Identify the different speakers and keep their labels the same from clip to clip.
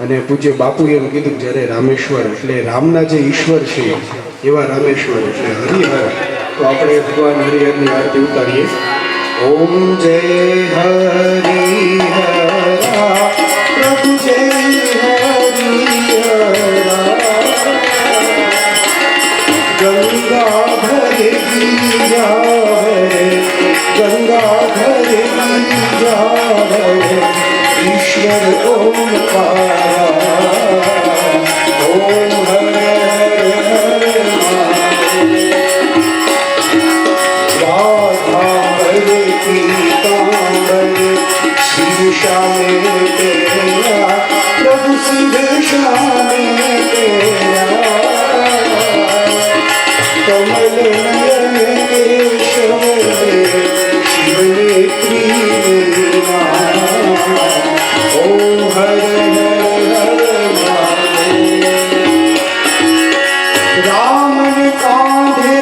Speaker 1: અને પૂજ્ય બાપુ એમ કીધું જ્યારે રામેશ્વર એટલે રામના જે ઈશ્વર છે, એવા રામેશ્વર એટલે હરિહર. તો આપણે ભગવાન હરિહરની આરતી ઉતારીએ. ઓમ જય હરિહરા. પ્રભુ જય હરિહરા. ગંગાધર ગીરા ગંગાધર ગીરા ઈશ્વર কৃষ্ণের ওম Krishna, Prabhu Sri Krishna.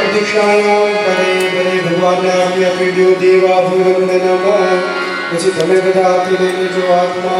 Speaker 1: प्रतीक्षायां परे परे भगवान् पीडियो देवाभिवन्दनम् उचितमेव दाति जो आत्मा